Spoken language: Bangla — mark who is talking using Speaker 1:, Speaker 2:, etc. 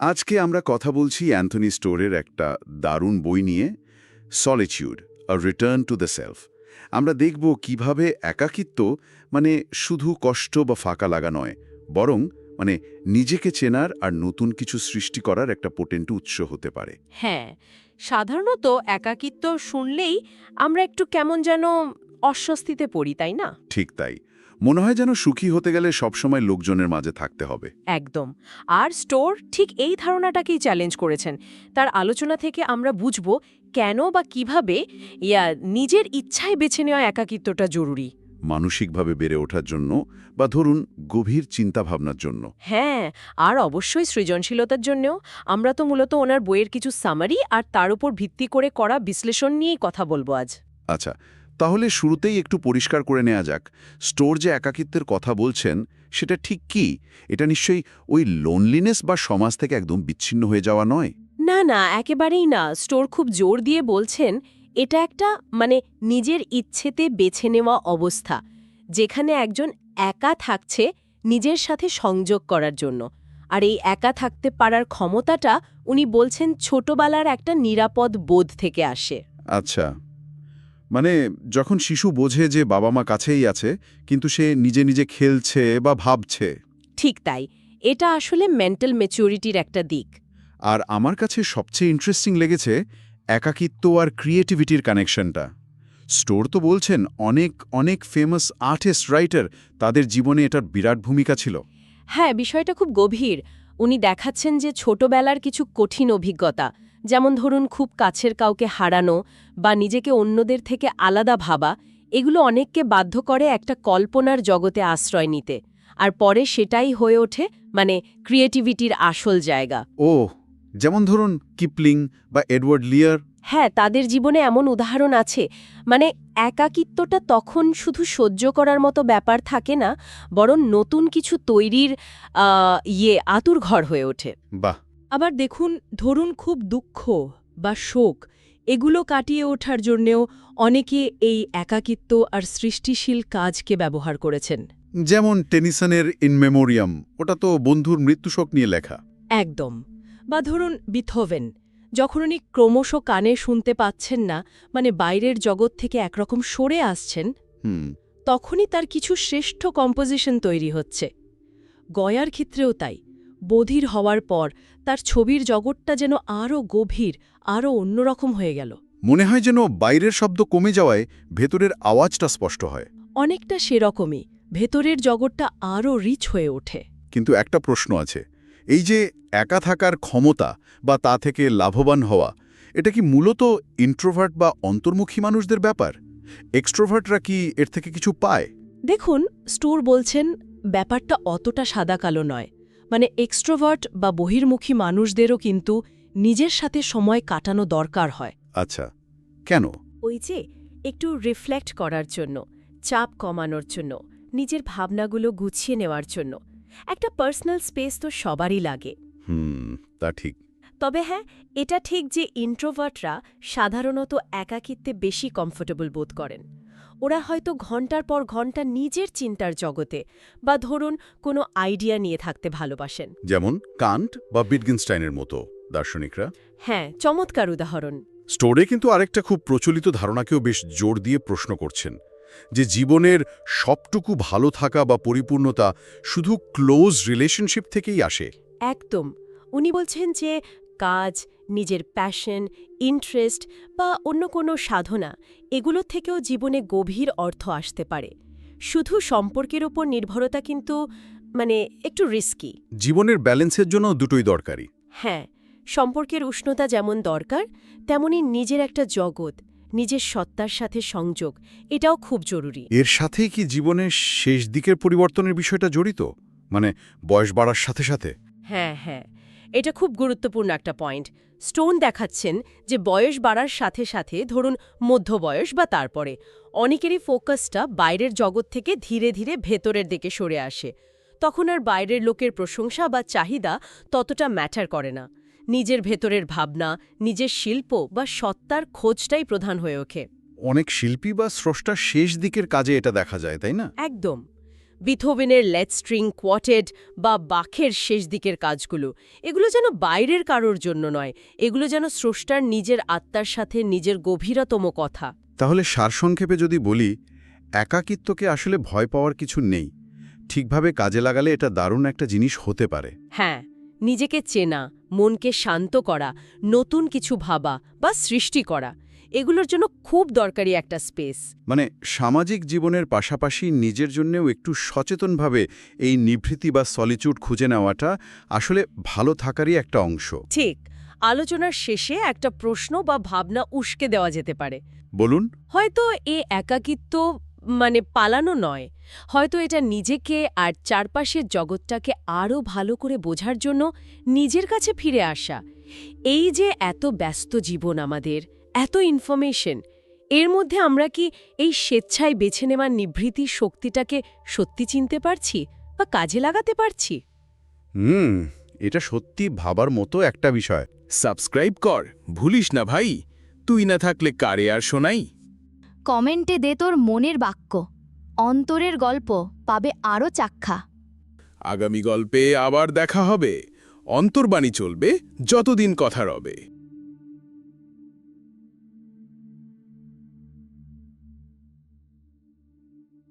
Speaker 1: আজকে আমরা কথা বলছি অ্যান্থনি স্টোরের একটা দারুণ বই নিয়ে solitude a return to the self আমরা দেখব কীভাবে একাকিত্ব মানে শুধু কষ্ট বা ফাঁকা লাগা নয় বরং মানে নিজেকে চেনার আর নতুন কিছু সৃষ্টি করার একটা পোটেন্ট উৎস হতে পারে।
Speaker 2: হ্যাঁ সাধারণত একাকিত্ব শুনলেই আমরা একটু কেমন যেন অস্বস্তিতে পড়ি তাই না?
Speaker 1: ঠিক তাই। মনে হয় যেন সুখী হতে গেলে সবসময় লোকজনের মাঝে থাকতে হবে।
Speaker 2: একদম। আর স্টোর ঠিক এই ধারণাটাকেই চ্যালেঞ্জ করেছেন। তার আলোচনা থেকে আমরা বুঝব কেন বা কীভাবে ইয়া নিজের ইচ্ছায় বেছে নেওয়া একাকিত্বটা জরুরি।
Speaker 1: মানসিকভাবে বেড়ে ওঠার জন্য বা ধরুন গভীর চিন্তাভাবনার জন্য।
Speaker 2: হ্যাঁ আর অবশ্যই সৃজনশীলতার জন্যও। আমরা তো মূলত ওনার বইয়ের কিছু সামারি আর তার উপর ভিত্তি করে করা বিশ্লেষণ নিয়েই কথা বলব আজ।
Speaker 1: আচ্ছা তাহলে শুরুতেই একটু পরিষ্কার করে নেওয়া যাক। স্টোর যে একাকিত্বের কথা বলছেন সেটা ঠিক কি? এটা নিশ্চয়ই ওই লোনলিনেস বা সমাজ থেকে একদম বিচ্ছিন্ন হয়ে যাওয়া নয়?
Speaker 2: না না একেবারেই না। স্টোর খুব জোর দিয়ে বলছেন এটা একটা মানে নিজের ইচ্ছেতে বেছে নেওয়া অবস্থা যেখানে একজন একা থাকছে নিজের সাথে সংযোগ করার জন্য। আর এই একা থাকতে পারার ক্ষমতাটা উনি বলছেন ছোটবেলার একটা নিরাপদ বোধ থেকে আসে।
Speaker 1: আচ্ছা। মানে যখন শিশু বোঝে যে বাবা মা কাছেই আছে কিন্তু সে নিজে নিজে খেলছে বা ভাবছে।
Speaker 2: ঠিক তাই। এটা আসলে মেন্টাল ম্যাচিউরিটির একটা দিক।
Speaker 1: আর আমার কাছে সবচেয়ে ইন্টারেস্টিং লেগেছে একাকিত্ব আর ক্রিয়েটিভিটির কানেকশনটা স্টোর তো বলছেন অনেক অনেক ফেমাস আর্টিস্ট রাইটার তাদের জীবনে এটার বিরাট ভূমিকা ছিল।
Speaker 2: হ্যাঁ বিষয়টা খুব গভীর। উনি দেখাচ্ছেন যে ছোটবেলার কিছু কঠিন অভিজ্ঞতা। যেমন ধরুন খুব কাছের কাউকে হারানো বা নিজেকে অন্যদের থেকে আলাদা ভাবা এগুলো অনেককে বাধ্য করে একটা কল্পনার জগতে আশ্রয় নিতে। আর পরে সেটাই হয়ে ওঠে মানে ক্রিয়েটিভিটির আসল জায়গা।
Speaker 1: ও যেমন ধরুন কিপলিং বা এডওয়ার্ড লিয়ার।
Speaker 2: হ্যাঁ তাদের জীবনে এমন উদাহরণ আছে। মানে একাকিত্বটা তখন শুধু সহ্য করার মতো ব্যাপার থাকে না বরং নতুন কিছু তৈরির ইয়ে আতুর ঘর হয়ে ওঠে।
Speaker 1: বাহ!
Speaker 3: আবার দেখুন ধরুন খুব দুঃখ বা শোক এগুলো কাটিয়ে ওঠার জন্যেও অনেকে এই একাকিত্ব আর সৃষ্টিশীল কাজকে ব্যবহার করেছেন।
Speaker 1: যেমন টেনিসনের ইন মেমোরিয়াম ওটা তো বন্ধুর মৃত্যুশোক নিয়ে লেখা।
Speaker 3: একদম। বা ধরুন বিথোভেন যখন উনি ক্রমশ কানে শুনতে পাচ্ছেন না মানে বাইরের জগৎ থেকে একরকম সরে আসছেন তখনই তার কিছু শ্রেষ্ঠ কম্পোজিশন তৈরি হচ্ছে। গয়ার ক্ষেত্রেও তাই। বধির হওয়ার পর তার ছবির জগৎটা যেন আরও গভীর আরও অন্যরকম হয়ে গেল।
Speaker 1: মনে হয় যেন বাইরের শব্দ কমে যাওয়ায় ভেতরের আওয়াজটা স্পষ্ট হয়।
Speaker 3: অনেকটা সেরকমই ভেতরের জগৎটা আরও রিচ হয়ে ওঠে।
Speaker 1: কিন্তু একটা প্রশ্ন আছে এই যে একা থাকার ক্ষমতা বা তা থেকে লাভবান হওয়া এটা কি মূলত ইন্ট্রোভার্ট বা অন্তর্মুখী মানুষদের ব্যাপার? এক্সট্রোভার্টরা কি এর থেকে কিছু পায়?
Speaker 3: দেখুন স্টোর বলছেন ব্যাপারটা অতটা সাদা কালো নয়। মানে এক্সট্রোভার্ট বা বহির্মুখী মানুষদেরও কিন্তু নিজের সাথে সময় কাটানো দরকার হয়।
Speaker 1: আচ্ছা কেন?
Speaker 2: ওই যে একটু রিফ্লেক্ট করার জন্য চাপ কমানোর জন্য নিজের ভাবনাগুলো গুছিয়ে নেওয়ার জন্য। একটা পার্সোনাল স্পেস তো সবারই লাগে।
Speaker 1: হুম তা ঠিক।
Speaker 2: তবে হ্যাঁ এটা ঠিক যে ইন্ট্রোভার্টরা সাধারণত একাকিত্বে বেশি কমফোর্টেবল বোধ করেন। ওরা হয়তো ঘণ্টার পর ঘণ্টা নিজের চিন্তার জগতে বা ধরুন কোনো আইডিয়া নিয়ে থাকতে ভালোবাসেন।
Speaker 1: যেমন কান্ট বা বিটগিনস্টাইনের মতো দার্শনিকরা।
Speaker 2: হ্যাঁ চমৎকার উদাহরণ।
Speaker 1: স্টোরে কিন্তু আরেকটা খুব প্রচলিত ধারণাকেও বেশ জোর দিয়ে প্রশ্ন করছেন যে জীবনের সবটুকু ভালো থাকা বা পরিপূর্ণতা শুধু ক্লোজ রিলেশনশিপ থেকেই আসে।
Speaker 2: একদম। উনি বলছেন যে কাজ নিজের প্যাশন ইন্টারেস্ট বা অন্য কোনো সাধনা এগুলো থেকেও জীবনে গভীর অর্থ আসতে পারে। শুধু সম্পর্কের ওপর নির্ভরতা কিন্তু মানে একটু রিস্কি
Speaker 1: জীবনের ব্যালেন্সের জন্য দুটোই দরকারি।
Speaker 2: হ্যাঁ সম্পর্কের উষ্ণতা যেমন দরকার তেমনি নিজের একটা জগৎ নিজের সত্তার সাথে সংযোগ এটাও খুব জরুরি।
Speaker 1: এর সাথেই কি জীবনের শেষ দিকের পরিবর্তনের বিষয়টা জড়িত? মানে বয়স বাড়ার সাথে সাথে?
Speaker 2: হ্যাঁ হ্যাঁ। এটা খুব গুরুত্বপূর্ণ একটা পয়েন্ট স্টোন দেখাচ্ছেন যে বয়স বাড়ার সাথে সাথে ধরুন মধ্য বয়স বা তারপরে অনেকেরই ফোকাসটা বাইরের জগৎ থেকে ধীরে ধীরে ভেতরের দিকে সরে আসে। তখন আর বাইরের লোকের প্রশংসা বা চাহিদা ততটা ম্যাটার করে না। নিজের ভেতরের ভাবনা নিজের শিল্প বা সত্তার খোঁজটাই প্রধান হয়ে ওঠে।
Speaker 1: অনেক শিল্পী বা স্রষ্টার শেষ দিকের কাজে এটা দেখা যায় তাই না?
Speaker 2: একদম। বিথোভেনের লেট স্ট্রিং কোয়ার্টেড বা বাখের শেষ দিকের কাজগুলো। এগুলো যেন বাইরের কারোর জন্য নয় এগুলো যেন স্রষ্টার নিজের আত্মার সাথে নিজের গভীরতম কথা।
Speaker 1: তাহলে সারসংক্ষেপে যদি বলি একাকিত্বকে আসলে ভয় পাওয়ার কিছু নেই। ঠিকভাবে কাজে লাগালে এটা দারুণ একটা জিনিস হতে পারে।
Speaker 2: হ্যাঁ নিজেকে চেনা মনকে শান্ত করা নতুন কিছু ভাবা বা সৃষ্টি করা। এগুলোর জন্য খুব দরকারি একটা স্পেস।
Speaker 1: মানে সামাজিক জীবনের পাশাপাশি নিজের জন্যেও একটু সচেতনভাবে এই নিভৃতি বা সলিচুড খুঁজে নেওয়াটা আসলে ভালো থাকারই একটা অংশ।
Speaker 2: ঠিক আলোচনার শেষে একটা প্রশ্ন বা ভাবনা উস্কে দেওয়া যেতে পারে।
Speaker 1: বলুন।
Speaker 2: হয়তো এ একাকিত্ব মানে পালানো নয় হয়তো এটা নিজেকে আর চারপাশের জগৎটাকে আরও ভালো করে বোঝার জন্য নিজের কাছে ফিরে আসা। এই যে এত ব্যস্ত জীবন আমাদের এত ইনফরমেশন এর মধ্যে আমরা কি এই স্বেচ্ছায় বেছে নেওয়ার নিভৃতি শক্তিটাকে সত্যি চিনতে পারছি বা কাজে লাগাতে পারছি?
Speaker 1: হুম এটা সত্যি ভাবার মতো একটা বিষয়।
Speaker 4: সাবস্ক্রাইব কর ভুলিস না ভাই। তুই না থাকলে কারে আর শোনাই?
Speaker 5: কমেন্টে দে তোর মনের বাক্য। অন্তরের গল্প পাবে আরও চাক্ষা
Speaker 4: আগামী গল্পে আবার দেখা হবে। অন্তর্বাণী চলবে যতদিন কথা রবে।